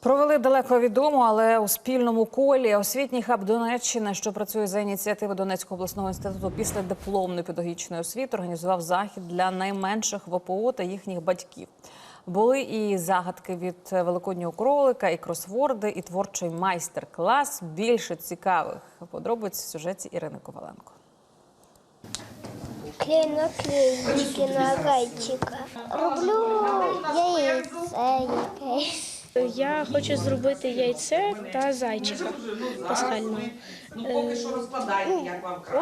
Провели далеко відомо, але у спільному колі освітній хаб Донеччини, що працює за ініціативи Донецького обласного інституту після дипломної педагогічної освіти, організував захід для найменших ВПО та їхніх батьків. Були і загадки від великоднього кролика, і кросворди, і творчий майстер-клас. Більше цікавих подробиць в сюжеті Ірини Коваленко. Клей наклейки на зайчика. Роблю яйця, якесь. Я хочу зробити яйце та зайчика пасхального. Е, ну,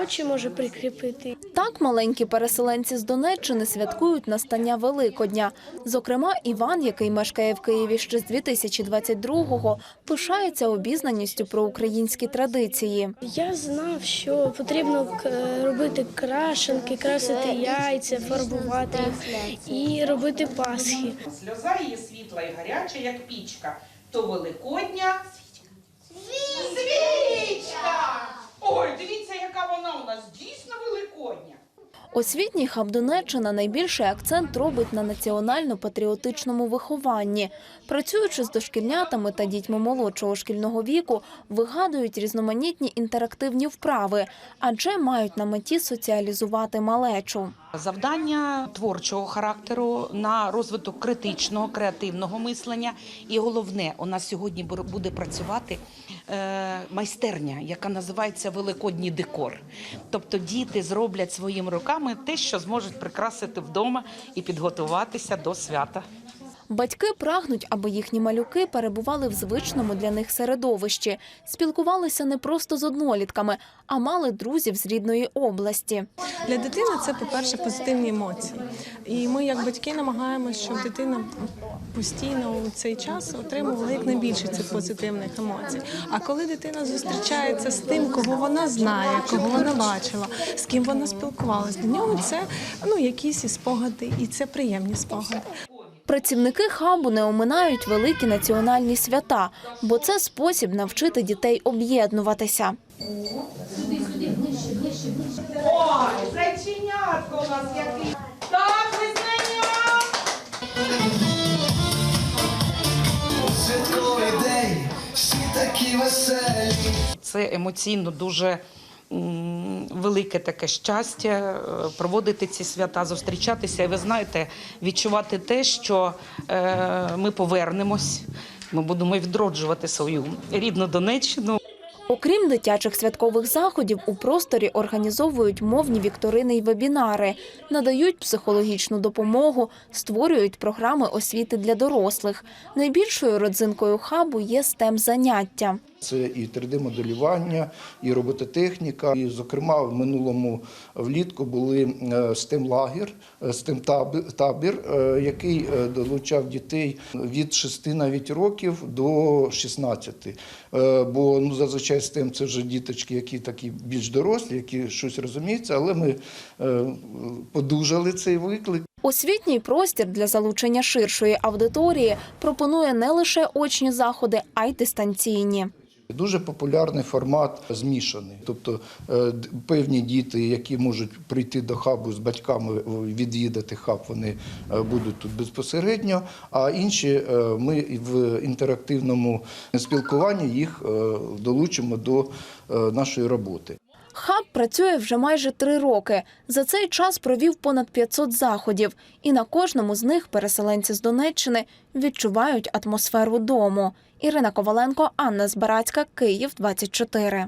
очі може прикріпити. Так маленькі переселенці з Донеччини святкують настання Великодня. Зокрема, Іван, який мешкає в Києві ще з 2022-го, пишається обізнаністю про українські традиції. Я знав, що потрібно робити крашенки, красити яйця, фарбувати їх і робити пасхи. Сльоза її світла і гаряча, як пічка. То Великодня. Свічка! Свічка! Ой, дивіться, яка вона у нас дійсно Великодня. Освітній хаб Донеччина найбільший акцент робить на національно-патріотичному вихованні. Працюючи з дошкільнятами та дітьми молодшого шкільного віку, вигадують різноманітні інтерактивні вправи, адже мають на меті соціалізувати малечу. Завдання творчого характеру на розвиток критичного, креативного мислення. І головне, у нас сьогодні бу- буде працювати е, майстерня, яка називається Великодній декор. Тобто діти зроблять своїми руками те, що зможуть прикрасити вдома і підготуватися до свята. Батьки прагнуть, аби їхні малюки перебували в звичному для них середовищі, спілкувалися не просто з однолітками, а мали друзів з рідної області. Для дитини це, по-перше, позитивні емоції. І ми, як батьки, намагаємося, щоб дитина постійно у цей час отримувала якнайбільше цих позитивних емоцій. А коли дитина зустрічається з тим, кого вона знає, кого вона бачила, з ким вона спілкувалася, для нього це ну якісь і спогади, і це приємні спогади. Працівники хабу не оминають великі національні свята, бо це спосіб навчити дітей об'єднуватися. Ой, зайченятко у нас який. Так, визнання! Святковий день, всі такі веселі. Це емоційно дуже велике таке щастя е, проводити ці свята, зустрічатися. І ви знаєте, відчувати те, що е, ми повернемось. Ми будемо відроджувати свою рідну Донеччину. Окрім дитячих святкових заходів, у просторі організовують мовні вікторини й вебінари, надають психологічну допомогу, створюють програми освіти для дорослих. Найбільшою родзинкою хабу є стем заняття. Це і 3D-моделювання, і робототехніка. І, зокрема, в минулому влітку були STEM-лагер, е, STEM-табір, е, який е, долучав дітей від 6 навіть років до 16. Е, Бо ну, зазвичай STEM – це вже діточки, які такі більш дорослі, які щось розуміються, але ми подужали цей виклик. Освітній простір для залучення ширшої аудиторії пропонує не лише очні заходи, а й дистанційні. Дуже популярний формат змішаний. Тобто е, певні діти, які можуть прийти до хабу з батьками, відвідати хаб, вони е, будуть тут безпосередньо. А інші е, ми в інтерактивному спілкуванні їх долучимо до нашої роботи. Працює вже майже три роки. За цей час провів понад 500 заходів, і на кожному з них переселенці з Донеччини відчувають атмосферу дому. Ірина Коваленко, Анна Збарацька, Київ, 24.